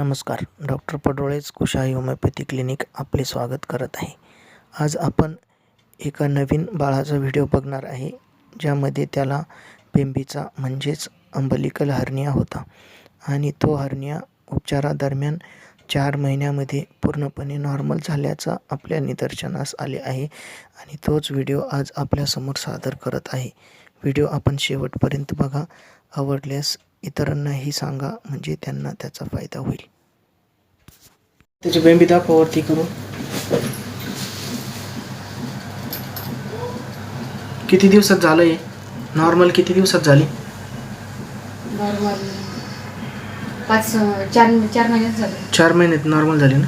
नमस्कार. डॉक्टर पडोळेच कुशाही होमिओपॅथी क्लिनिक आपले स्वागत करत आहे. आज आपण एका नवीन बाळाचा व्हिडिओ बघणार आहे ज्यामध्ये त्याला बेंबीचा म्हणजेच अंबलिकल हर्निया होता आणि तो हर्निया उपचारादरम्यान चार महिन्यामध्ये पूर्णपणे नॉर्मल झाल्याचा आपल्या निदर्शनास आले आहे आणि तोच व्हिडिओ आज आपल्यासमोर सादर करत आहे. व्हिडिओ आपण शेवटपर्यंत बघा. आवडल्यास इतरांनाही सांगा म्हणजे त्यांना त्याचा फायदा होईल. त्याची बेंबी दाखवावरती करून. किती दिवसात झालं हे नॉर्मल किती दिवसात झाली? नॉर्मल पाच चार चार महिन्यात झालं. चार महिन्यात नॉर्मल झाली ना?